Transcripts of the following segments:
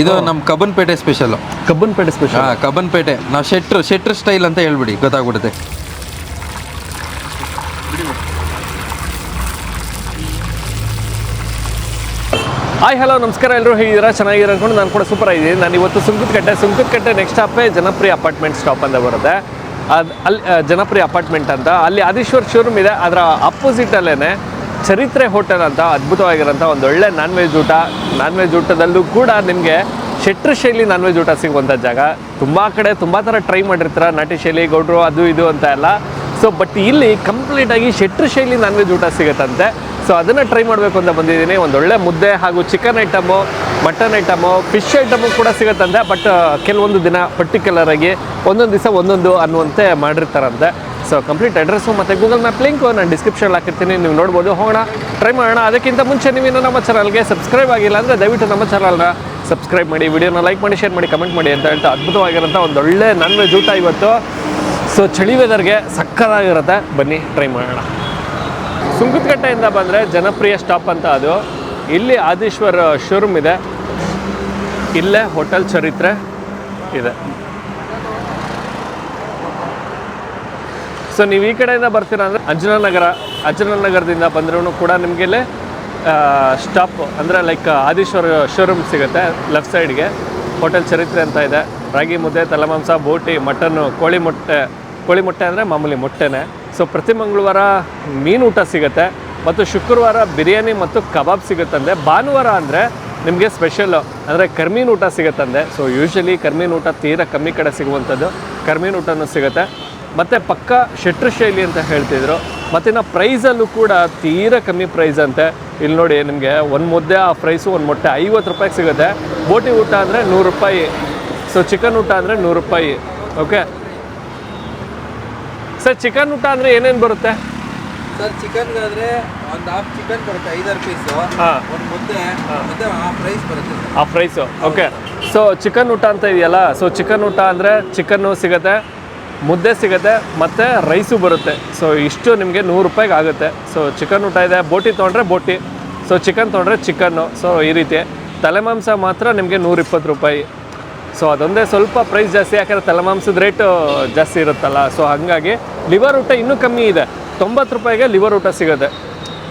ಇದು ನಮ್ಮ Cubbonpet special Cubbonpet special Cubbon Cubbonpet. ನಾವು ಶೆಟ್ರ್ ಶೆಟ್ರ್ ಸ್ಟೈಲ್ ಅಂತ ಹೇಳ್ಬಿಡಿ ಗೊತ್ತಾಗ್ಬಿಡುತ್ತೆ. ಹಾಯ್ ಹಲೋ ನಮಸ್ಕಾರ ಎಲ್ಲರೂ ಹೇಗಿದ್ದೀರಾ? ಚೆನ್ನಾಗಿರೋ ಅಂದ್ಕೊಂಡು ನಾನು ಕೂಡ ಸೂಪರ್ ಆಗಿದ್ದೀನಿ. ನಾನು ಇವತ್ತು ಸುಂಕದಕಟ್ಟೆ ಸುಂಕದಕಟ್ಟೆ ನೆಕ್ಸ್ಟ್ ಸ್ಟಾಪೇ ಜನಪ್ರಿಯ ಅಪಾರ್ಟ್ಮೆಂಟ್ ಸ್ಟಾಪ್ ಅಂತ ಬರುತ್ತೆ. ಅದು ಅಲ್ಲಿ ಜನಪ್ರಿಯ ಅಪಾರ್ಟ್ಮೆಂಟ್ ಅಂತ. ಅಲ್ಲಿ ಆದೀಶ್ವರ್ ಶೋರೂಮ್ ಇದೆ. ಅದರ ಅಪೋಸಿಟಲ್ಲೇ ಚರಿತ್ರೆ ಹೋಟೆಲ್ ಅಂತ ಅದ್ಭುತವಾಗಿರೋಂಥ ಒಂದು ಒಳ್ಳೆ ನಾನ್ ವೆಜ್ ಊಟ. ನಾನ್ ವೆಜ್ ಊಟದಲ್ಲೂ ಕೂಡ ನಿಮಗೆ ಶೆಟ್ರ ಶೈಲಿ ನಾನ್ ವೆಜ್ ಊಟ ಸಿಗುವಂಥ ಜಾಗ. ತುಂಬ ಕಡೆ ತುಂಬ ಥರ ಟ್ರೈ ಮಾಡಿರ್ತಾರೆ. ನಾಟಿ ಶೈಲಿ, ಗೌಡ್ರು ಅದು ಇದು ಅಂತ ಎಲ್ಲ. ಸೊ ಬಟ್ ಇಲ್ಲಿ ಕಂಪ್ಲೀಟಾಗಿ ಶೆಟ್ರ ಶೈಲಿ ನಾನ್ ವೆಜ್ ಊಟ ಸಿಗುತ್ತಂತೆ. ಸೊ ಅದನ್ನು ಟ್ರೈ ಮಾಡಬೇಕು ಅಂತ ಬಂದಿದ್ದೀನಿ. ಒಂದು ಒಳ್ಳೆ ಮುದ್ದೆ ಹಾಗೂ chicken item mutton item fish item ಕೂಡ ಸಿಗುತ್ತಂತೆ. ಬಟ್ ಕೆಲವೊಂದು ದಿನ ಪರ್ಟಿಕ್ಯುಲರಾಗಿ ಒಂದೊಂದು ದಿವಸ ಒಂದೊಂದು ಅನ್ನುವಂತೆ ಮಾಡಿರ್ತಾರಂತೆ. ಸೊ ಕಂಪ್ಲೀಟ್ ಅಡ್ರೆಸ್ಸು ಮತ್ತು ಗೂಗಲ್ ಮ್ಯಾಪ್ ಲಿಂಕು ನಾನು ಡಿಸ್ಕ್ರಿಪ್ಷನ್ ಹಾಕಿರ್ತೀನಿ. ನೀವು ನೋಡ್ಬೋದು. ಹೋಗೋಣ ಟ್ರೈ ಮಾಡೋಣ. ಅದಕ್ಕಿಂತ ಮುಂಚೆ ನೀವಿನ್ನು ನಮ್ಮ ಚಾನಲ್ಗೆ ಸಬ್ಸ್ಕ್ರೈಬ್ ಆಗಿಲ್ಲ ಅಂದರೆ ದಯವಿಟ್ಟು ನಮ್ಮ ಚಾನಲ್ನ ಸಬ್ಸ್ಕ್ರೈಬ್ ಮಾಡಿ. ವಿಡಿಯೋನ ಲೈಕ್ ಮಾಡಿ ಶೇರ್ ಮಾಡಿ ಕಮೆಂಟ್ ಮಾಡಿ ಅಂತ ಹೇಳ್ತಾ ಅದ್ಭುತವಾಗಿರೋಂಥ ಒಂದು ಒಳ್ಳೆ ನಾನ್ ವೆಜ್ ಊಟ ಇವತ್ತು. ಸೊ ಚಳಿ ವೆದರ್ಗೆ ಸಕ್ಕತ್ತಾಗಿರುತ್ತೆ. ಬನ್ನಿ ಟ್ರೈ ಮಾಡೋಣ. ಸುಂಕದಕಟ್ಟೆಯಿಂದ ಬಂದರೆ ಜನಪ್ರಿಯ ಸ್ಟಾಪ್ ಅಂತ ಅದು. ಇಲ್ಲಿ ಆದೀಶ್ವರ್ ಶೋರೂಮ್ ಇದೆ. ಇಲ್ಲೇ ಹೋಟೆಲ್ ಚರಿತ್ರೆ ಇದೆ. ಸೊ ನೀವು ಈ ಕಡೆಯಿಂದ ಬರ್ತೀರಾ ಅಂದರೆ ಅಂಜನ ನಗರ ಅಂಜನ ನಗರದಿಂದ ಬಂದ್ರೂ ಕೂಡ ನಿಮಗೆ ಇಲ್ಲಿ ಸ್ಟಾಪ್ ಅಂದರೆ ಲೈಕ್ ಆದೀಶ್ವರ ಶೋರೂಮ್ ಸಿಗುತ್ತೆ ಲೆಫ್ಟ್ ಸೈಡ್ಗೆ ಹೋಟೆಲ್ ಚರಿತ್ರೆ ಅಂತ ಇದೆ. ರಾಗಿ ಮುದ್ದೆ, ತಲೆಮಾಂಸ, ಬೋಟಿ, ಮಟನ್ನು, ಕೋಳಿ ಮೊಟ್ಟೆ ಕೋಳಿ ಮೊಟ್ಟೆ ಅಂದರೆ ಮಾಮೂಲಿ ಮೊಟ್ಟೆನೇ. ಸೊ ಪ್ರತಿ ಮಂಗಳವಾರ ಮೀನು ಊಟ ಸಿಗುತ್ತೆ. ಮತ್ತು ಶುಕ್ರವಾರ ಬಿರಿಯಾನಿ ಮತ್ತು ಕಬಾಬ್ ಸಿಗುತ್ತಂದೆ ಭಾನುವಾರ ಅಂದರೆ ನಿಮಗೆ ಸ್ಪೆಷಲ್ಲು ಅಂದರೆ ಕರ್ಮೀನ್ ಊಟ ಸಿಗುತ್ತಂದೆ ಸೊ ಯೂಶ್ವಲಿ ಕರ್ಮೀನ್ ಊಟ ತೀರಾ ಕಮ್ಮಿ ಕಡೆ ಸಿಗುವಂಥದ್ದು. ಕರ್ಮೀನ್ ಊಟನೂ ಸಿಗುತ್ತೆ. ಮತ್ತು ಪಕ್ಕ ಶೆಟ್ರ ಶೈಲಿ ಅಂತ ಹೇಳ್ತಿದ್ರು. ಮತ್ತು ಇನ್ನು ಪ್ರೈಸಲ್ಲೂ ಕೂಡ ತೀರ ಕಮ್ಮಿ ಪ್ರೈಸ್ ಅಂತೆ. ಇಲ್ಲಿ ನೋಡಿ ನಿಮಗೆ ಒಂದು ಮುದ್ದೆ ಆ ಪ್ರೈಸು ಒಂದು ಮೊಟ್ಟೆ ಐವತ್ತು ರೂಪಾಯಿಗೆ ಸಿಗುತ್ತೆ. ಬೋಟಿ ಊಟ ಅಂದರೆ ನೂರು ರೂಪಾಯಿ. ಸೊ ಚಿಕನ್ ಊಟ ಅಂದರೆ ನೂರು ರೂಪಾಯಿ. ಓಕೆ ಸರ್ ಚಿಕನ್ ಊಟ ಅಂದರೆ ಏನೇನು ಬರುತ್ತೆ? ಸರ್ ಚಿಕನ್ ಆದರೆ ಒಂದು ಹಾಫ್ ಚಿಕನ್ ಬರುತ್ತೆ ಐದಾರು ಪೀಸು ಹಾಂ. ಒಂದು ಮುದ್ದೆ ಮತ್ತೆ ಆ ಪ್ರೈಸ್ ಬರುತ್ತೆ ಆ ಪ್ರೈಸು ಓಕೆ ಸೊ ಚಿಕನ್ ಊಟ ಅಂತ ಇದೆಯಲ್ಲ? ಸೊ ಚಿಕನ್ ಊಟ ಅಂದರೆ ಚಿಕನ್ನು ಸಿಗುತ್ತೆ. ಮುದ್ದೆ ಸಿಗುತ್ತೆ, ಮತ್ತು ರೈಸು ಬರುತ್ತೆ. ಸೊ ಇಷ್ಟು ನಿಮಗೆ ನೂರು ರೂಪಾಯಿಗೆ ಆಗುತ್ತೆ. ಸೊ ಚಿಕನ್ ಊಟ ಇದೆ, ಬೋಟಿ ತೊಗೊಂಡ್ರೆ ಬೋಟಿ. ಸೊ ಚಿಕನ್ ತೊಗೊಂಡ್ರೆ ಚಿಕನ್ನು ಸೊ ಈ ರೀತಿ. ತಲೆಮಾಂಸ ಮಾತ್ರ ನಿಮಗೆ ನೂರಿಪ್ಪತ್ತು ರೂಪಾಯಿ. ಸೊ ಅದೊಂದೇ ಸ್ವಲ್ಪ ಪ್ರೈಸ್ ಜಾಸ್ತಿ, ಯಾಕಂದರೆ ತಲೆಮಾಂಸದ ರೇಟು ಜಾಸ್ತಿ ಇರುತ್ತಲ್ಲ. ಸೊ ಹಾಗಾಗಿ ಲಿವರ್ ಊಟ ಇನ್ನೂ ಕಮ್ಮಿ ಇದೆ. ತೊಂಬತ್ತು ರೂಪಾಯಿಗೆ ಲಿವರ್ ಊಟ ಸಿಗುತ್ತೆ.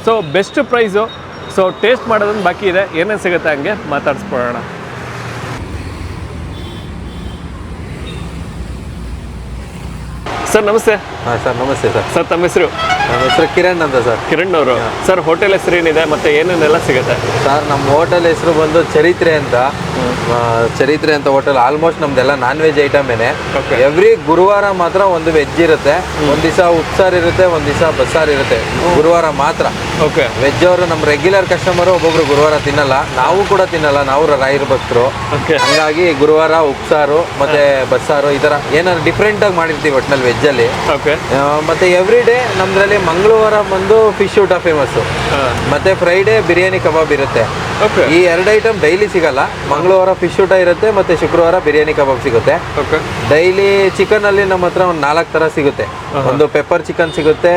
So best price so taste ಮಾಡೋದೊಂದು ಬಾಕಿ ಇದೆ. ಏನೇನು ಸಿಗುತ್ತೆ ಹಂಗೆ ಮಾತಾಡಿಸ್ಕೊಳ್ಳೋಣ. ಸರ್ ನಮಸ್ತೆ. ಹಾಂ ಸರ್ ನಮಸ್ತೆ ಸರ್. ಸರ್ ತಮ್ಮ ಹೆಸರು? ಹೆಸರು ಕಿರಣ್ ಅಂತ ಸರ್. ಕಿರಣ್ ಅವರು. ಸರ್ ಹೋಟೆಲ್ ಹೆಸರು ಏನಿದೆ ಮತ್ತೆ ಏನೇನೆಲ್ಲ ಸಿಗುತ್ತೆ? ಸರ್ ನಮ್ಮ ಹೋಟೆಲ್ ಹೆಸರು ಬಂದು ಚರಿತ್ರೆ ಅಂತ. ಆ, ಚರಿತ್ರೆ ಅಂತ ಹೋಟೆಲ್ ಆಲ್ಮೋಸ್ಟ್ ನಮ್ದೆಲ್ಲ ನಾನ್ ವೆಜ್ ಐಟಮೇನೆ. ಎವ್ರಿ ಗುರುವಾರ ಮಾತ್ರ ಒಂದು ವೆಜ್ ಇರುತ್ತೆ. ಒಂದ್ ದಿವಸ ಉಪ್ಸಾರ್ ಇರುತ್ತೆ ಒಂದ್ ದಿವಸ ಬಸ್ಸಾರ್ ಇರುತ್ತೆ. ಗುರುವಾರ ಮಾತ್ರ. ಓಕೆ ವೆಜ್ ಅವರು ನಮ್ಮ ರೆಗ್ಯುಲರ್ ಕಸ್ಟಮರ್ ಒಬ್ಬೊಬ್ರು ಗುರುವಾರ ತಿನ್ನಲ್ಲ. ನಾವು ಕೂಡ ತಿನ್ನಲ್ಲ. ನಾವು ರಾಯರ್ ಭಕ್ತರು. ಓಕೆ ಹಂಗಾಗಿ ಗುರುವಾರ ಉಪ್ಸಾರು ಮತ್ತೆ ಬಸ್ಸಾರು ಈ ತರ ಏನಾದ್ರು ಡಿಫ್ರೆಂಟ್ ಆಗಿ ಮಾಡಿರ್ತೀವಿ ಒಟ್ನಲ್ಲಿ ವೆಜ್ ಅಲ್ಲಿ. ಓಕೆ ಆ, ಮತ್ತೆ ಎವ್ರಿ ಡೇ ನಮ್ದ್ರಲ್ಲಿ ಮಂಗಳವಾರ ಬಂದು ಫಿಶ್ ಊಟ ಫೇಮಸ್ ಮತ್ತೆ ಫ್ರೈಡೇ ಬಿರಿಯಾನಿ ಕಬಾಬ್ ಇರುತ್ತೆ. ಓಕೆ ಈ ಎರಡು ಐಟಮ್ ಡೈಲಿ ಸಿಗಲ್ಲ. ಮಂಗಳವಾರ ಫಿಶ್ ಊಟ ಇರುತ್ತೆ ಮತ್ತೆ ಶುಕ್ರವಾರ ಬಿರಿಯಾನಿ ಕಬಾಬ್ ಸಿಗುತ್ತೆ. ಓಕೆ ಡೈಲಿ ಚಿಕನ್ ಅಲ್ಲಿ ನಮ್ಮ ಹತ್ರ ಒಂದು ನಾಲ್ಕು ತರ ಸಿಗುತ್ತೆ. ಒಂದು ಪೆಪ್ಪರ್ ಚಿಕನ್ ಸಿಗುತ್ತೆ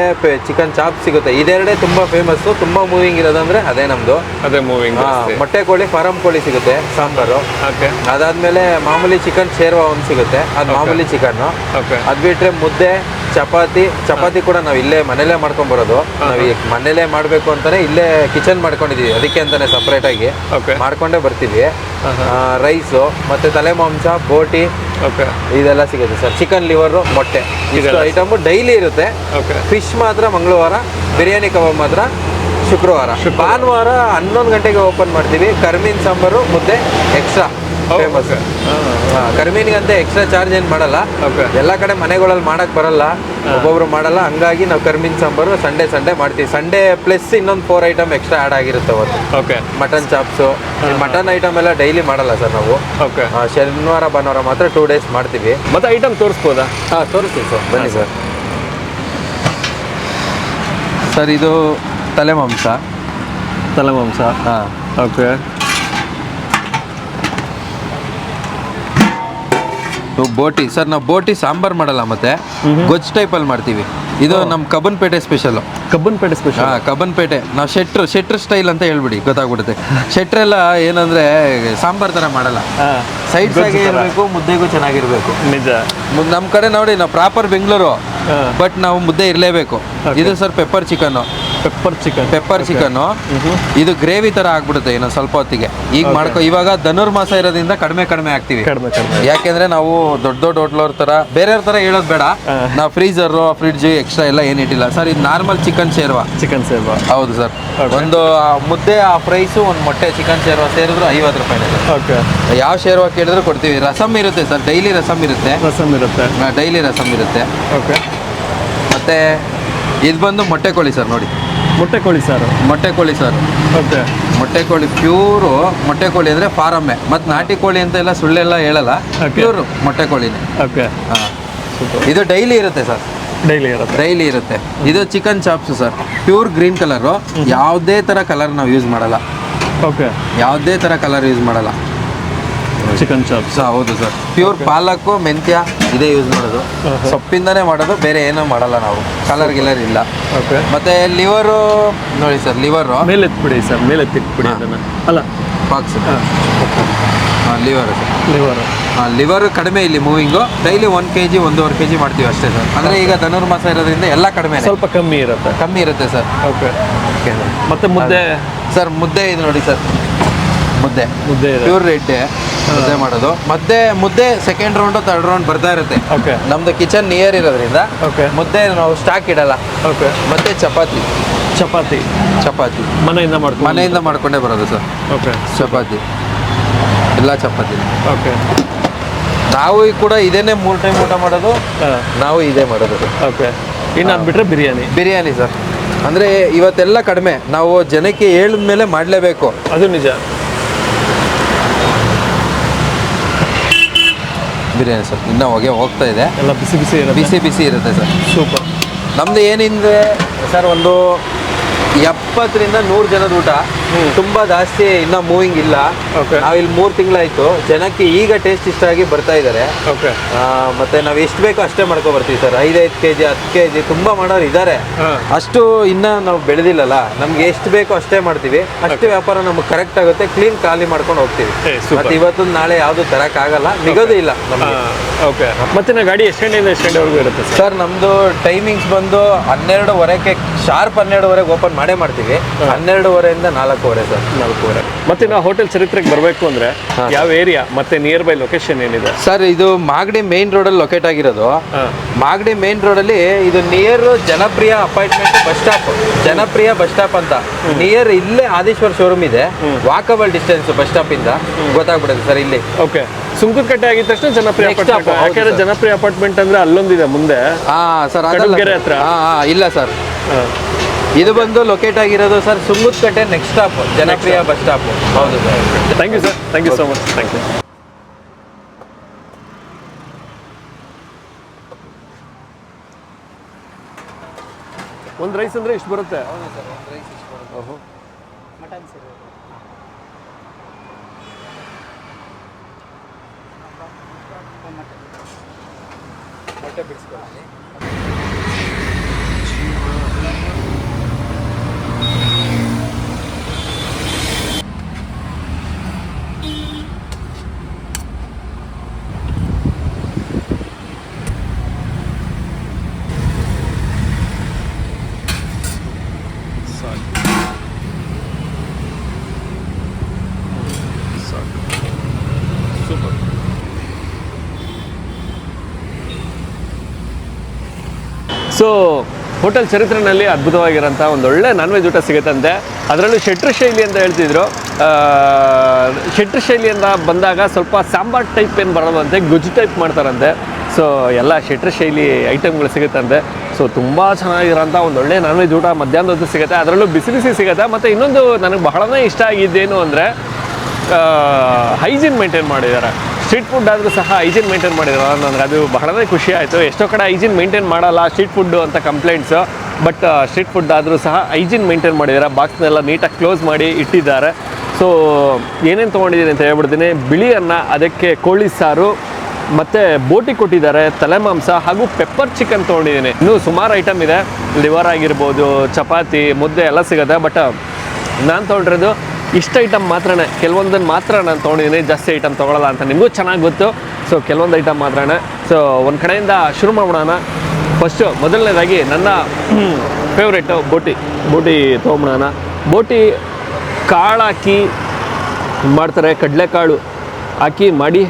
ಚಿಕನ್ ಚಾಪ್ ಸಿಗುತ್ತೆ. ಇದೆರಡೇ ತುಂಬಾ ಫೇಮಸ್ ತುಂಬಾ ಮೂವಿಂಗ್ ಇರೋದಂದ್ರೆ ಅದೇ ನಮ್ಮದು ಅದೇ ಮೂವಿಂಗ್ ಮೊಟ್ಟೆ ಕೋಳಿ ಫಾರಂ ಕೋಳಿ ಸಿಗುತ್ತೆ ಸಾಂಬಾರು. ಓಕೆ ಅದಾದ್ಮೇಲೆ ಮಾಮೂಲಿ ಚಿಕನ್ ಶೇರ್ವಾ ಒಂದು ಸಿಗುತ್ತೆ. ಅದು ಮಾಮೂಲಿ ಚಿಕನ್ ಓಕೆ ಅದ್ ಬಿಟ್ರೆ ಮುದ್ದೆ ಚಪಾತಿ ಚಪಾತಿ ಕೂಡ ನಾವು ಇಲ್ಲೇ ಮನೇಲೇ ಮಾಡ್ಕೊಂಡ್ ಬರೋದು. ನಾವು ಈಗ ಮನೇಲೇ ಮಾಡ್ಬೇಕು ಅಂತಾನೆ ಇಲ್ಲೇ ಕಿಚನ್ ಮಾಡ್ಕೊಂಡಿದೀವಿ. ಅದಕ್ಕೆ ಅಂತಾನೆ ಸಪ್ರೇಟ್ ಆಗಿ ಓಕೆ ಮಾಡ್ಕೊಂಡೇ ಬರ್ತೀವಿ ರೈಸು ಮತ್ತೆ ತಲೆ ಮಾಂಸ ಬೋಟಿ ಓಕೆ ಇದೆಲ್ಲ ಸಿಗುತ್ತೆ ಸರ್. ಚಿಕನ್ ಲಿವರ್ ಮೊಟ್ಟೆ. ಇಷ್ಟು ಐಟಮ್ ಡೈಲಿ ಇರುತ್ತೆ. ಫಿಶ್ ಮಾತ್ರ ಮಂಗಳವಾರ ಬಿರಿಯಾನಿ ಕಬಾಬ್ ಮಾತ್ರ ಶುಕ್ರವಾರ. ಭಾನುವಾರ ಹನ್ನೊಂದು ಗಂಟೆಗೆ ಓಪನ್ ಮಾಡ್ತೀವಿ. ಕರ್ಮೀನ್ ಸಾಂಬಾರು ಮುದ್ದೆ ಎಕ್ಸ್ಟ್ರಾ ಫೇಮಸ್ ಕರ್ಮೀನಿಗಂತ ಎಕ್ಸ್ಟ್ರಾ ಚಾರ್ಜ್ ಏನು ಮಾಡಲ್ಲ. ಓಕೆ ಎಲ್ಲ ಕಡೆ ಮನೆಗಳಲ್ಲಿ ಮಾಡಕ್ ಬರಲ್ಲ. ಒಬ್ಬೊಬ್ರು ಮಾಡಲ್ಲ. ಹಂಗಾಗಿ ನಾವು ಕರ್ಮೀನ್ ಸಾಂಬಾರು ಸಂಡೇ ಸಂಡೇ ಮಾಡ್ತೀವಿ. ಸಂಡೇ ಪ್ಲಸ್ ಇನ್ನೊಂದು ಫೋರ್ ಐಟಮ್ ಎಕ್ಸ್ಟ್ರಾ ಆ್ಯಡ್ ಆಗಿರುತ್ತೆ ಅವತ್ತು. Okay mutton chops mutton item ಎಲ್ಲ ಡೈಲಿ ಮಾಡಲ್ಲ ಸರ್ ನಾವು. ಓಕೆ ಶನಿವಾರ ಭಾನುವಾರ ಮಾತ್ರ ಟೂ ಡೇಸ್ ಮಾಡ್ತೀವಿ. ಮತ್ತೆ ಐಟಮ್ ತೋರಿಸ್ಬೋದಾ? ಹಾಂ ತೋರಿಸ್ತೀವಿ ಸರ್. ಬನ್ನಿ ಸರ್. ಸರ್ ಇದು ತಲೆ ಮಾಂಸ ತಲೆ ಮಾಂಸ ಹಾಂ. ಓಕೆ ಬೋಟಿ. ಸರ್ ನಾವು ಬೋಟಿ ಸಾಂಬಾರ್ ಮಾಡಲ್ಲ ಮತ್ತೆ. ಗೊಜ್ಜು ಟೈಪಲ್ಲಿ ಮಾಡ್ತೀವಿ. ಇದು ನಮ್ಮ ಕಬ್ಬನ್ಪೇಟೆ ಸ್ಪೆಷಲ್ ಕಬ್ಬನ್ಪೇಟೆ ಸ್ಪೆಷಲ್ ಹಾ ಕಬ್ಬನ್ಪೇಟೆ ನಾವು ಶೆಟ್ರು ಶೆಟ್ರ್ ಸ್ಟೈಲ್ ಅಂತ ಹೇಳ್ಬಿಡಿ ಗೊತ್ತಾಗ್ಬಿಡುತ್ತೆ. ಶೆಟ್ರೆಲ್ಲ ಏನಂದ್ರೆ ಸಾಂಬಾರ್ ತರ ಮಾಡಲ್ಲ. ಸೈಡ್ ಇರಬೇಕು ಮುದ್ದೆಗೂ ಚೆನ್ನಾಗಿರ್ಬೇಕು. ನಿಜ. ಮುದ್- ನಮ್ ಕಡೆ ನೋಡಿ ನಾವು ಪ್ರಾಪರ್ ಬೆಂಗಳೂರು ಬಟ್ ನಾವು ಮುದ್ದೆ ಇರಲೇಬೇಕು. ಇದು sir pepper chicken pepper chicken pepper chicken ಇದು ಗ್ರೇವಿ ತರ ಆಗ್ಬಿಡುತ್ತೆ ಇನ್ನು ಸ್ವಲ್ಪ ಹೊತ್ತಿಗೆ. ಈಗ ಮಾಡ್ಕೊ ಇವಾಗ ಧನುರ್ಮಾಸ ಇರೋದ್ರಿಂದ ಕಡಿಮೆ ಕಡಿಮೆ ಆಗ್ತೀವಿ. ಕಡಿಮೆ ಕಡಿಮೆ. ಯಾಕೆಂದ್ರೆ ನಾವು ದೊಡ್ಡ ದೊಡ್ಡ ಹೋಟ್ಲವ್ರ ತರ ಬೇರೆಯವ್ರ ತರ ಹೇಳೋದು ಬೇಡ. ನಾವು ಫ್ರೀಜರ್ ಫ್ರಿಡ್ಜ್ ಎಕ್ಸ್ಟ್ರಾ ಎಲ್ಲ ಏನಿಟ್ಟಿಲ್ಲ ಸರ್ ಇದು ನಾರ್ಮಲ್ ಚಿಕನ್ ಸೇರ್ವಾ. ಚಿಕನ್ ಸೇರ್ವಾ. ಹೌದು ಸರ್. ಒಂದು ಮುದ್ದೆ ಆ ಪ್ರೈಸು ಒಂದು ಮೊಟ್ಟೆ ಚಿಕನ್ ಸೇರ್ವಾ ಸೇರಿದ್ರು ಐವತ್ತು ರೂಪಾಯಿ ಓಕೆ ಯಾವ ಶೇರ್ವಾ ಕೇಳಿದ್ರು ಕೊಡ್ತೀವಿ. ರಸಮ್ ಇರುತ್ತೆ ಸರ್ ಡೈಲಿ ರಸಮ್ ಇರುತ್ತೆ. ರಸಮ್ ಇರುತ್ತೆ. ಡೈಲಿ ರಸಮ್ ಇರುತ್ತೆ. ಓಕೆ ಮತ್ತೆ ಇದು ಬಂದು ಮೊಟ್ಟೆ ಕೋಳಿ ಸರ್ ನೋಡಿ. ಮೊಟ್ಟೆ ಕೋಳಿ ಸರ್? ಮೊಟ್ಟೆ ಕೋಳಿ ಸರ್. ಓಕೆ. ಮೊಟ್ಟೆ ಕೋಳಿ ಪ್ಯೂರು ಮೊಟ್ಟೆ ಕೋಳಿ ಅಂದರೆ ಫಾರಮ್ಮೆ. ಮತ್ತು ನಾಟಿ ಕೋಳಿ ಅಂತ ಎಲ್ಲ ಸುಳ್ಳೆಲ್ಲ ಹೇಳಲ್ಲ. ಪ್ಯೂರು ಮೊಟ್ಟೆ ಕೋಳಿನೇ ಓಕೆ. ಹಾಂ. ಇದು ಡೈಲಿ ಇರುತ್ತೆ ಸರ್. ಡೈಲಿ ಇರುತ್ತೆ. ಡೈಲಿ ಇರುತ್ತೆ. ಇದು chicken chops sir. Pure green colour. ಯಾವುದೇ ಥರ ಕಲರ್ ನಾವು ಯೂಸ್ ಮಾಡಲ್ಲ. ಓಕೆ. ಯಾವುದೇ ಥರ ಕಲರ್ ಯೂಸ್ ಮಾಡಲ್ಲ. ಚಿಕನ್ ಚಾಪ್ಸ್ ಹಾಂ ಹೌದು ಸರ್. ಪ್ಯೂರ್ ಪಾಲಕ್ಕು ಮೆಂತ್ಯ ಇದೇ ಯೂಸ್ ಮಾಡೋದು. ಸೊಪ್ಪಿಂದನೇ ಮಾಡೋದು ಬೇರೆ ಏನೂ ಮಾಡಲ್ಲ ನಾವು. ಕಲರ್ ಗಿಲರ್ ಇಲ್ಲ. ಓಕೆ ಮತ್ತೆ ಲಿವರು ನೋಡಿ ಸರ್ ಲಿವರು ಮೇಲೆ ಎತ್ಬಿಡಿ ಸರ್ ಮೇಲೆ ಎತ್ತಿಟ್ಬಿಡಿ ಅದನ್ನು. ಅಲ್ಲ. ಬಾಕ್ಸ್ ಹಾಂ. Liver sir. ಲಿವರ್ ಹಾಂ ಲಿವರ್ ಕಡಿಮೆ ಇಲ್ಲಿ moving daily one K G ಒಂದೂವರೆ ಕೆ ಜಿ ಮಾಡ್ತೀವಿ ಅಷ್ಟೇ ಸರ್. ಅಂದರೆ ಈಗ ಧನುರ್ಮಾಸ ಇರೋದ್ರಿಂದ ಎಲ್ಲ ಕಡಿಮೆ ಸ್ವಲ್ಪ ಕಮ್ಮಿ ಇರುತ್ತೆ. ಕಮ್ಮಿ ಇರುತ್ತೆ ಸರ್. ಓಕೆ ಮತ್ತೆ ಮುದ್ದೆ? ಸರ್ ಮುದ್ದೆ ಇದು ನೋಡಿ ಸರ್. ಮುದ್ದೆ. ಮುದ್ದೆ ಇದೆ. ಪ್ಯೂರ್ ರೆಡ್ ಮುದ್ದೆ ಮಾಡೋದು. ಮುದ್ದೆ ಮುದ್ದೆ ಸೆಕೆಂಡ್ ರೌಂಡ್ ತರ್ಡ್ ರೌಂಡ್ ಬರ್ತಾ ಇರುತ್ತೆ. ಓಕೆ ನಮ್ದು ಕಿಚನ್ ನಿಯರ್ ಇರೋದ್ರಿಂದ ಓಕೆ ಮುದ್ದೆ ನಾವು ಸ್ಟಾಕ್ ಇಡಲ್ಲ. ಓಕೆ ಮತ್ತೆ ಚಪಾತಿ. ಚಪಾತಿ. ಚಪಾತಿ. ಮನೆಯಿಂದ ಮಾಡ್ಕೊ ಮನೆಯಿಂದ ಮಾಡ್ಕೊಂಡೇ ಬರೋದು ಸರ್. ಓಕೆ ಚಪಾತಿ. ಎಲ್ಲ ಚಪಾತಿ. ಓಕೆ ನಾವು ಕೂಡ ಇದೇನೆ ಮೂರು ಟೈಮ್ ಊಟ ಮಾಡೋದು. ನಾವು ಇದೇ ಮಾಡೋದು. ಓಕೆ ಇನ್ನು ಅಂದ್ಬಿಟ್ರೆ ಬಿರಿಯಾನಿ. ಬಿರಿಯಾನಿ ಸರ್. ಅಂದರೆ ಇವತ್ತೆಲ್ಲ ಕಡಿಮೆ. ನಾವು ಜನಕ್ಕೆ ಹೇಳಿದ್ಮೇಲೆ ಮಾಡಲೇಬೇಕು. ಅದು ನಿಜ. ಬಿರಿಯಾನಿ ಸರ್. ಇನ್ನೂ ಹೊಗೆ ಹೋಗ್ತಾ ಇದೆ. ಎಲ್ಲ ಬಿಸಿ ಬಿಸಿ ಇರುತ್ತೆ? ಬಿಸಿ ಬಿಸಿ ಇರುತ್ತೆ ಸರ್. ಸೂಪರ್. ನಮ್ದು ಏನಿದೆ ಸರ್ ಒಂದು ಎಪ್ಪತ್ತರಿಂದ ನೂರು ಜನದ ಊಟ. ತುಂಬಾ ಜಾಸ್ತಿ ಇನ್ನ ಮೂವಿಂಗ್ ಇಲ್ಲ. ನಾವಿಲ್ಲಿ ನಾವು ಇಲ್ಲಿ ಮೂರು ತಿಂಗಳಾಯ್ತು. ಜನಕ್ಕೆ ಈಗ ಟೇಸ್ಟ್ ಇಷ್ಟ ಆಗಿ ಬರ್ತಾ ಇದ್ದಾರೆ ಮತ್ತೆ ನಾವು ಎಷ್ಟು ಬೇಕೋ ಅಷ್ಟೇ ಮಾಡ್ಕೊ ಬರ್ತೀವಿ ಸರ್. ಐದೈದು ಕೆ ಜಿ ಹತ್ತು ಕೆಜಿ ತುಂಬಾ ತುಂಬ ಮಾಡೋರು ಇದ್ದಾರೆ ಅಷ್ಟು ಇನ್ನ ನಾವು ಬೆಳೆದಿಲ್ಲಲ್ಲ. ನಮ್ಗೆ ಎಷ್ಟು ಬೇಕೋ ಅಷ್ಟೇ ಮಾಡ್ತೀವಿ. ಅಷ್ಟು ವ್ಯಾಪಾರ ನಮ್ಗೆ ಕರೆಕ್ಟ್ ಆಗುತ್ತೆ. ಕ್ಲೀನ್ ಖಾಲಿ ಮಾಡ್ಕೊಂಡು ಹೋಗ್ತೀವಿ. ಮತ್ತೆ ಇವತ್ತು ನಾಳೆ ಯಾವ್ದು ತರಕ್ ಆಗಲ್ಲ ನಿಗೋದು ಇಲ್ಲ ಓಕೆ ಮತ್ತೆ ಗಾಡಿ ಎಷ್ಟು ಗಂಟೆಯಿಂದ ಎಷ್ಟು ಗಂಟೆವರೆಗೂ ಇರುತ್ತೆ ಸರ್? ನಮ್ದು ಟೈಮಿಂಗ್ಸ್ ಬಂದು ಹನ್ನೆರಡುವರೆಗೆ ಶಾರ್ಪ್ ಹನ್ನೆರಡುವರೆಗೆ ಓಪನ್ ಮಾಡೇ ಮಾಡ್ತೀವಿ. ಹನ್ನೆರಡುವರೆಯಿಂದ ನಾಲ್ಕೂವರೆ ಸರ್. ನಾಲ್ಕೂವರೆ. ಮತ್ತೆ ನಾವು ಹೋಟೆಲ್ ಚರಿತ್ರೆಗೆ ಬರಬೇಕು ಅಂದ್ರೆ ಯಾವ ಏರಿಯಾ ಮತ್ತೆ ನಿಯರ್ ಬೈ ಲೊಕೇಶನ್ ಏನಿದೆ? ಸರ್ ಇದು ಮಾಗಡಿ ಮೇನ್ ರೋಡಲ್ಲಿ ಲೊಕೇಟ್ ಆಗಿರೋದು. ಮಾಗಡಿ ಮೇನ್ ರೋಡಲ್ಲಿ ಇದು near Janapriya apartment bus stop Janapriya bus stop ಅಂತ. ನಿಯರ್ ಇಲ್ಲೇ ಆದೇಶ್ವರ್ ಶೋರೂಮ್ ಇದೆ. ವಾಕಬಲ್ ಡಿಸ್ಟೆನ್ಸ್ ಬಸ್ ಸ್ಟಾಪ್ ಇಂದ ಗೊತ್ತಾಗ್ಬಿಡುತ್ತೆ ಸರ್ ಇಲ್ಲಿ. ಓಕೆ ಸುಂಕದಕಟ್ಟೆ ಆಗಿದ ತಕ್ಷಣ ಜನಪ್ರಿಯ ಯಾಕಂದ್ರೆ ಜನಪ್ರಿಯ ಅಪಾರ್ಟ್ಮೆಂಟ್ ಅಂದ್ರೆ ಅಲ್ಲೊಂದಿದೆ ಮುಂದೆ. ಹಾ ಸರ್ ಹತ್ರ? ಇಲ್ಲ ಸರ್. ಇದು ಬಂದು ಲೊಕೇಟ್ ಆಗಿರೋದು sir Sunkadakatte next stop Janapriya bus stop ಹೌದು sir. Thank you sir thank you so much thank you ಒಂದು ರೈಸ್ ಅಂದರೆ ಇಷ್ಟು ಬರುತ್ತೆ? ಓಹೋ. ಸೊ ಹೋಟೆಲ್ ಚರಿತ್ರೆಯಲ್ಲಿ ಅದ್ಭುತವಾಗಿರೋಂಥ ಒಂದು ಒಳ್ಳೆ ನಾನ್ ವೆಜ್ ಊಟ ಸಿಗುತ್ತಂತೆ. ಅದರಲ್ಲೂ ಶೆಟ್ರ ಶೈಲಿ ಅಂತ ಹೇಳ್ತಿದ್ರು. ಶೆಟ್ರ ಶೈಲಿ ಬಂದಾಗ ಸ್ವಲ್ಪ ಸಾಂಬಾರ್ ಟೈಪ್ ಏನು ಬರೋದಂತೆ ಗೊಜ್ಜು ಟೈಪ್ ಮಾಡ್ತಾರಂತೆ. ಸೊ ಎಲ್ಲ ಶೆಟ್ರ ಶೈಲಿ ಐಟಮ್ಗಳು ಸಿಗುತ್ತಂತೆ. ಸೊ ತುಂಬ ಚೆನ್ನಾಗಿರೋಂಥ ಒಂದು ಒಳ್ಳೆ ನಾನ್ ವೆಜ್ ಊಟ ಮಧ್ಯಾಹ್ನದ ಸಿಗುತ್ತೆ. ಅದರಲ್ಲೂ ಬಿಸಿ ಬಿಸಿ ಸಿಗುತ್ತೆ. ಮತ್ತು ಇನ್ನೊಂದು ನನಗೆ ಬಹಳನೇ ಇಷ್ಟ ಆಗಿದ್ದೇನು ಅಂದರೆ ಹೈಜೀನ್ ಮೇಂಟೈನ್ ಮಾಡಿದ್ದಾರೆ. ಸ್ಟ್ರೀಟ್ ಫುಡ್ ಆದರೂ ಸಹ ಹೈಜೀನ್ ಮೇಂಟೈನ್ ಮಾಡಿದ್ದಾರೆ. ನನಗೆ ಅದು ಬಹಳನೇ ಖುಷಿ ಆಯಿತು. ಎಷ್ಟೋ ಕಡೆ ಹೈಜೀನ್ ಮೇಂಟೈನ್ ಮಾಡಲ್ಲ ಸ್ಟ್ರೀಟ್ ಫುಡ್ಡು ಅಂತ ಕಂಪ್ಲೇಂಟ್ಸು ಬಟ್ ಸ್ಟ್ರೀಟ್ ಫುಡ್ ಆದರೂ ಸಹ ಹೈಜೀನ್ ಮೇಂಟೈನ್ ಮಾಡಿದ್ದಾರೆ. ಬಾಕ್ಸ್ನೆಲ್ಲ ನೀಟಾಗಿ ಕ್ಲೋಸ್ ಮಾಡಿ ಇಟ್ಟಿದ್ದಾರೆ. ಸೊ ಏನೇನು ತೊಗೊಂಡಿದ್ದೀನಿ ಅಂತ ಹೇಳ್ಬಿಡ್ತೀನಿ. ಬಿಳಿ ಅನ್ನ ಅದಕ್ಕೆ ಕೋಳಿ ಸಾರು, ಮತ್ತು ಬೋಟಿ ಕೊಟ್ಟಿದ್ದಾರೆ, ತಲೆ ಮಾಂಸ ಹಾಗೂ ಪೆಪ್ಪರ್ ಚಿಕನ್ ತೊಗೊಂಡಿದ್ದೀನಿ. ಇನ್ನೂ ಸುಮಾರು ಐಟಮ್ ಇದೆ. ಲಿವರ್ ಆಗಿರ್ಬೋದು, ಚಪಾತಿ, ಮುದ್ದೆ ಎಲ್ಲ ಸಿಗುತ್ತೆ. ಬಟ್ ನಾನು ತೊಗೊಂಡಿರೋದು ಇಷ್ಟ ಐಟಮ್ ಮಾತ್ರನೇ. ಕೆಲವೊಂದನ್ನು ಮಾತ್ರ ನಾನು ತೊಗೊಂಡಿದ್ದೀನಿ. ಜಾಸ್ತಿ ಐಟಮ್ ತೊಗೊಳಲ್ಲ ಅಂತ ನಿಮಗೂ ಚೆನ್ನಾಗಿ ಗೊತ್ತು. ಸೊ ಕೆಲವೊಂದು ಐಟಮ್ ಮಾತ್ರನೇ. ಸೊ ಒಂದು ಕಡೆಯಿಂದ ಶುರು ಮಾಡೋಣ ಫಸ್ಟು ಮೊದಲನೇದಾಗಿ ನನ್ನ ಫೇವ್ರೇಟು ಬೋಟಿ. ಬೋಟಿ ತೊಗೊಂಬಿಡೋಣ. ಬೋಟಿ ಕಾಳು ಹಾಕಿ ಮಾಡ್ತಾರೆ. ಕಡಲೆಕಾಳು ಹಾಕಿ ಮಾಡಿ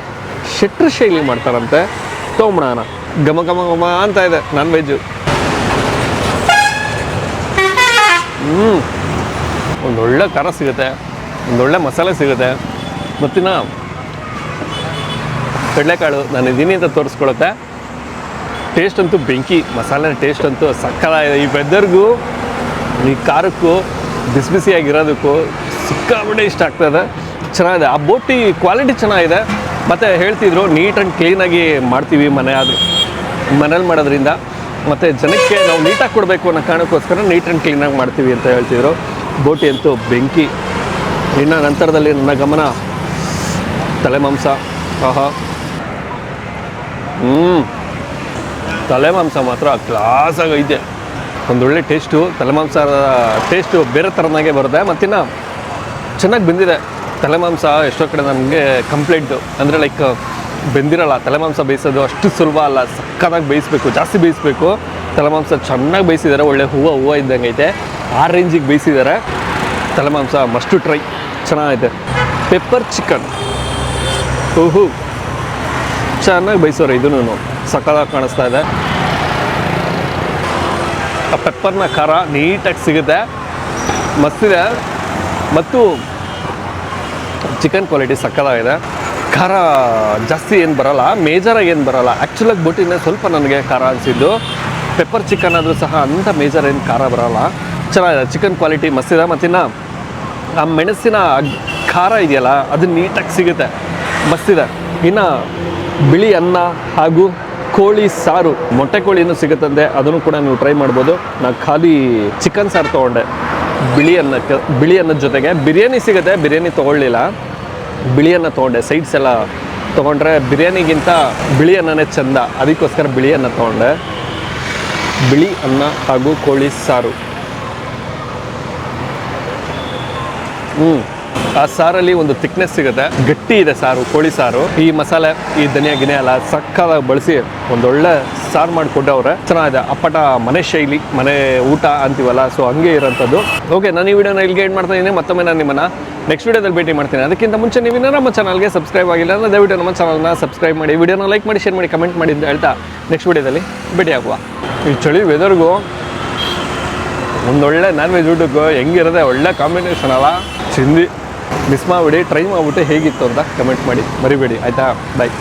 ಶೆಟ್ರ ಶೈಲಿ ಮಾಡ್ತಾರಂತೆ. ತೊಗೊಂಬಿಡೋಣ. ಘಮ ಘಮ ಘಮ ಅಂತ ಇದೆ ನಾನ್ ವೆಜ್ಜು ಹ್ಞೂ ಒಂದೊಳ್ಳೆ ಖಾರ ಸಿಗುತ್ತೆ. ಒಂದೊಳ್ಳೆ ಮಸಾಲೆ ಸಿಗುತ್ತೆ. ಮತ್ತಿನ ಕಡಲೆಕಾಳು ನಾನು ಇದ್ದೀನಿ ಅಂತ ತೋರಿಸ್ಕೊಳತ್ತೆ ಟೇಸ್ಟ್ ಅಂತೂ ಬೆಂಕಿ ಮಸಾಲೆ ಟೇಸ್ಟ್ ಅಂತೂ ಸಕ್ಕಲಾಗಿದೆ ಈ ವೆದರ್ಗೂ ಈ ಖಾರಕ್ಕೂ ಬಿಸಿ ಬಿಸಿಯಾಗಿರೋದಕ್ಕೂ ಸಿಕ್ಕಾಬಿಟ್ಟೆ ಇಷ್ಟ ಆಗ್ತದೆ. ಚೆನ್ನಾಗಿದೆ. ಆ ಬೋಟಿ ಕ್ವಾಲಿಟಿ ಚೆನ್ನಾಗಿದೆ. ಮತ್ತು ಹೇಳ್ತಿದ್ರು ನೀಟ್ ಆ್ಯಂಡ್ ಕ್ಲೀನಾಗಿ ಮಾಡ್ತೀವಿ ಮನೆ ಆದರೂ, ಮನೇಲಿ ಮಾಡೋದ್ರಿಂದ. ಮತ್ತು ಜನಕ್ಕೆ ನಾವು ನೀಟಾಗಿ ಕೊಡಬೇಕು ಅನ್ನೋ ಕಾರಣಕ್ಕೋಸ್ಕರ ನೀಟ್ ಆ್ಯಂಡ್ ಕ್ಲೀನಾಗಿ ಮಾಡ್ತೀವಿ ಅಂತ ಹೇಳ್ತಿದ್ರು. ಬೋಟಿ ಅಂತೂ ಬೆಂಕಿ. ಇನ್ನು ನಂತರದಲ್ಲಿ ನನ್ನ ಗಮನ ತಲೆಮಾಂಸ. ಆಹಾ. ಹ್ಞೂ ತಲೆಮಾಂಸ ಮಾತ್ರ ಕ್ಲಾಸಾಗಿ ಐತೆ. ಒಂದೊಳ್ಳೆ ಟೇಸ್ಟು ತಲೆ ಮಾಂಸದ ಟೇಸ್ಟು ಬೇರೆ ಥರನಾಗೆ ಬರುತ್ತೆ. ಮತ್ತಿನ್ನು ಚೆನ್ನಾಗಿ ಬೆಂದಿದೆ. ತಲೆಮಾಂಸ ಎಷ್ಟೋ ಕಡೆ ನಮಗೆ ಕಂಪ್ಲೇಂಟು ಅಂದರೆ ಲೈಕ್ ಬೆಂದಿರಲ್ಲ, ತಲೆಮಾಂಸ ಬೇಯಿಸೋದು ಅಷ್ಟು ಸುಲಭ ಅಲ್ಲ. ಸಕ್ಕತ್ತಾಗಿ ಬೇಯಿಸ್ಬೇಕು, ಜಾಸ್ತಿ ಬೇಯಿಸ್ಬೇಕು. ತಲೆಮಾಂಸ ಚೆನ್ನಾಗಿ ಬೇಯಿಸಿದ್ದಾರೆ. ಒಳ್ಳೆ ಹೂವು ಹೂವು ಇದ್ದಂಗೆ ಐತೆ. ಆ ರೇಂಜಿಗೆ ಬೇಯಿಸಿದ್ದಾರೆ. ತಲೆ ಮಾಂಸ ಮಸ್ಟು ಟ್ರೈ ಚೆನ್ನಾಗೈತೆ ಪೆಪ್ಪರ್ ಚಿಕನ್ ಓಹೋ. ಚೆನ್ನಾಗಿ ಬಯಸೋರು ಇದನ್ನು. ಸಕ್ಕದಾಗಿ ಕಾಣಿಸ್ತಾ ಇದೆ. ಆ ಪೆಪ್ಪರ್ನ ಖಾರ ನೀಟಾಗಿ ಸಿಗುತ್ತೆ. ಮಸ್ತಿದೆ ಮತ್ತು ಚಿಕನ್ ಕ್ವಾಲಿಟಿ ಸಕ್ಕದಾಗಿದೆ ಖಾರ ಜಾಸ್ತಿ ಏನು ಬರಲ್ಲ. ಮೇಜರಾಗಿ ಏನು ಬರಲ್ಲ. ಆ್ಯಕ್ಚುಲಾಗಿ ಬೋಟಿನ ಸ್ವಲ್ಪ ನನಗೆ ಖಾರ ಅನಿಸಿದ್ದು. ಪೆಪ್ಪರ್ ಚಿಕನ್ ಆದರೂ ಸಹ ಅಂಥ ಮೇಜರ್ ಏನು ಖಾರ ಬರಲ್ಲ. ಚೆನ್ನಾಗಿದೆ. ಚಿಕನ್ ಕ್ವಾಲಿಟಿ ಮಸ್ತಿದೆ ಮತ್ತಿನ್ನು ಆ ಮೆಣಸಿನ ಖಾರ ಇದೆಯಲ್ಲ ಅದು ನೀಟಾಗಿ ಸಿಗುತ್ತೆ. ಮಸ್ತಿದೆ ಇನ್ನು ಬಿಳಿ ಅನ್ನ ಹಾಗೂ ಕೋಳಿ ಸಾರು, ಮೊಟ್ಟೆ ಕೋಳಿನೂ ಸಿಗುತ್ತಂತೆ. ಅದನ್ನು ಕೂಡ ನೀವು ಟ್ರೈ ಮಾಡ್ಬೋದು. ನಾನು ಖಾಲಿ ಚಿಕನ್ ಸಾರು ತೊಗೊಂಡೆ. ಬಿಳಿ ಅನ್ನಕ್ಕೆ, ಬಿಳಿ ಅನ್ನದ ಜೊತೆಗೆ ಬಿರಿಯಾನಿ ಸಿಗುತ್ತೆ. ಬಿರಿಯಾನಿ ತೊಗೊಳ್ಳಿಲ್ಲ. ಬಿಳಿ ಅನ್ನ ತೊಗೊಂಡೆ. ಸೈಡ್ಸ್ ಎಲ್ಲ ತೊಗೊಂಡ್ರೆ ಬಿರಿಯಾನಿಗಿಂತ ಬಿಳಿ ಅನ್ನನೇ ಚೆಂದ. ಅದಕ್ಕೋಸ್ಕರ ಬಿಳಿ ಅನ್ನ ತೊಗೊಂಡೆ. ಬಿಳಿ ಅನ್ನ ಹಾಗೂ ಕೋಳಿ ಸಾರು. ಆ ಸಾರಲ್ಲಿ ಒಂದು ತಿಕ್ನೆಸ್ ಸಿಗುತ್ತೆ. ಗಟ್ಟಿ ಇದೆ ಸಾರು, ಕೋಳಿ ಸಾರು. ಈ ಮಸಾಲೆ, ಈ ಧನಿಯಾ ಗಿನಿ ಎಲ್ಲ ಸಕ್ಕದಾಗ ಬಳಸಿ ಒಂದೊಳ್ಳೆ ಸಾರು ಮಾಡಿಕೊಟ್ಟವ್ರೆ ಚೆನ್ನಾಗಿದೆ. ಅಪ್ಪಟ ಮನೆ ಶೈಲಿ, ಮನೆ ಊಟ ಅಂತೀವಲ್ಲ ಸೊ ಹಂಗೆ ಇರೋಂಥದ್ದು. ಓಕೆ ನಾನು ಈ ವಿಡಿಯೋನ ಇಲ್ಲಿಗೆ ಏನು ಮಾಡ್ತಾ ಇದ್ದೀನಿ. ಮತ್ತೊಮ್ಮೆ ನಾನು ನಿಮ್ಮನ್ನ ನೆಕ್ಸ್ಟ್ ವಿಡಿಯೋದಲ್ಲಿ ಭೇಟಿ ಮಾಡ್ತೀನಿ. ಅದಕ್ಕಿಂತ ಮುಂಚೆ ನೀವು ಇನ್ನೂ ನಮ್ಮ ಚಾನಲ್ಗೆ ಸಬ್ಸ್ಕ್ರೈಬ್ ಆಗಿಲ್ಲ ಅಂದರೆ ದಯವಿಟ್ಟು ನಮ್ಮ ಚಾನಲ್ನ ಸಬ್ಸ್ಕ್ರೈಬ್ ಮಾಡಿ, ವಿಡಿಯೋನ ಲೈಕ್ ಮಾಡಿ ಶೇರ್ ಮಾಡಿ ಕಮೆಂಟ್ ಮಾಡಿ ಅಂತ ಹೇಳ್ತಾ ನೆಕ್ಸ್ಟ್ ವಿಡಿಯೋದಲ್ಲಿ ಭೇಟಿ ಆಗುವ ಈ ಚಳಿ ವೆದರ್ಗೂ ಒಂದೊಳ್ಳೆ ನಾನ್ ವೆಜ್ ಊಟಕ್ಕೂ ಹೆಂಗಿರುತ್ತೆ? ಒಳ್ಳೆ ಕಾಂಬಿನೇಷನ್ ಅಲ್ಲ. ಚಿಂದಿ ಮಿಸ್ ಮಾಡಿಬಿಡಿ. ಟ್ರೈ ಮಾಡಿಬಿಟ್ಟು ಹೇಗಿತ್ತು ಅಂತ ಕಮೆಂಟ್ ಮಾಡಿ. ಮರಿಬೇಡಿ. ಆಯಿತಾ? ಬಾಯ್